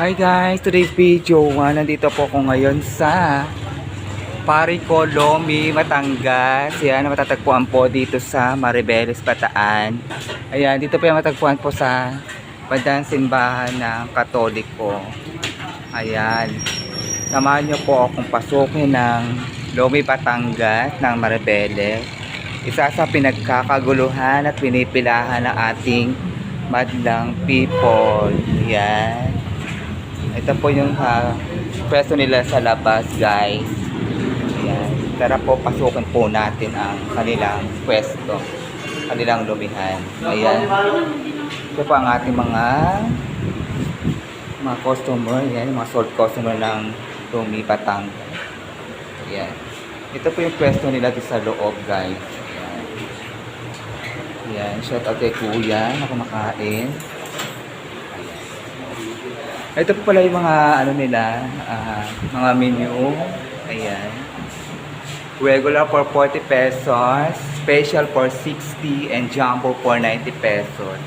Hi guys, today's video, ah, nandito po ako ngayon sa Parico, Lomi, Matangas. Yan, matatagpuan po dito sa Maribeles, Bataan. Ayan, dito po yung matagpuan po sa bandang simbahan ng Katoliko. Ayan, samahan niyo po akong pasukin ng Lomi, Batangas ng Maribeles. Isa sa pinagkakaguluhan at pinipilahan ng ating madlang people. Yan. Ito po yung uh, pwesto nila sa labas, guys. Ayan. Tara po, pasukin po natin ang kanilang pwesto. Kanilang lumihan. Ayan. Ito po ang ating mga mga customer. Ayan, mga sold customer ng Lumi Batangas. Ayan. Ito po yung pwesto nila sa loob, guys. Ayan. Ayan. Shout out kay Kuya na kumakain. Ito po pala yung mga ano nila, ah, mga menu. Ayan. Regular for 40 pesos, special for 60, and jumbo for 90 pesos.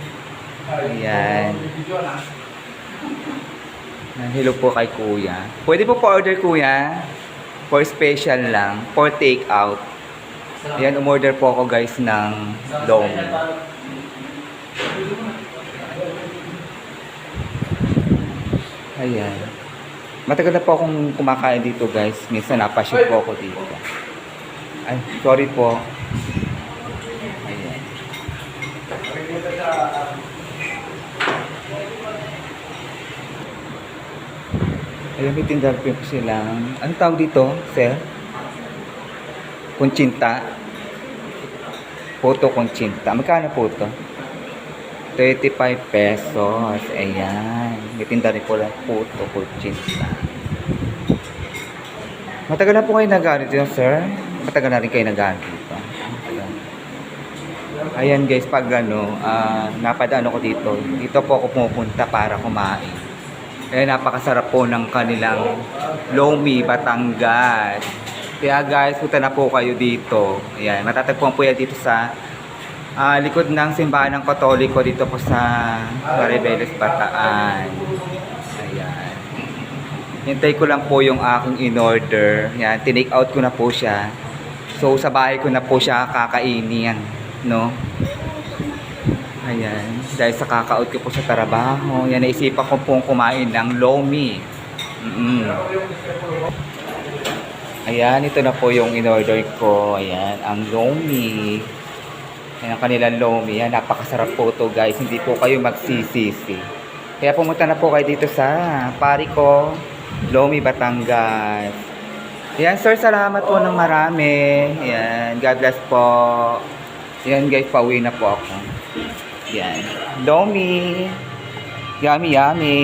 Ayan. Ayan, Hello po kay Kuya. Pwede po pa-order Kuya. For special lang. For take out. Ayan, umorder po ako guys ng lomi. Ayan. Matagal na po akong kumakain dito guys. Minsan napashoot po ako dito. Ay, sorry po. Ayan. Ayan, may tindahan po silang... Anong tawag dito, sir? Kunchinta. Puto kunchinta. Magkano po ito? 35 pesos. Ayan. May tinda rin po lang puto kunchinta. Matagal na po kayo nag dito, sir? Matagal na rin kayo nag dito. Ayan guys, pag ano, ah, napadaan ako dito. Dito po ako pumupunta para kumain. Kaya napakasarap po ng kanilang Lomi, Batangas. Kaya guys, punta na po kayo dito. Ayan, matatagpuan po yan dito sa ah, likod ng simbahan ng Katoliko dito po sa Maribeles, Bataan. Ayan. Hintay ko lang po yung aking in-order. Yan, tinake out ko na po siya. So, sa bahay ko na po siya kakainin. No? Ayan. Dahil sa kaka-out ko po sa trabaho. Yan, naisipan ko pong kumain ng lomi. Mm Ayan, ito na po yung in-order ko. Ayan, ang lomi. Ayan, ang kanilang lomi. Yan, napakasarap po to guys. Hindi po kayo magsisisi. Kaya pumunta na po kayo dito sa Parico, Lomi, Batangas. Ayan, sir, salamat po ng marami. Ayan, God bless po. Ayan, guys, pauwi na po ako. Ayan, Lomi. Yummy, yummy.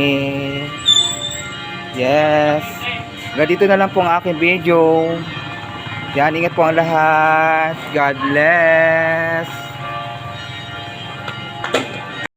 Yes. Ganito na lang po ang aking video. Yan, ingat po ang lahat. God bless.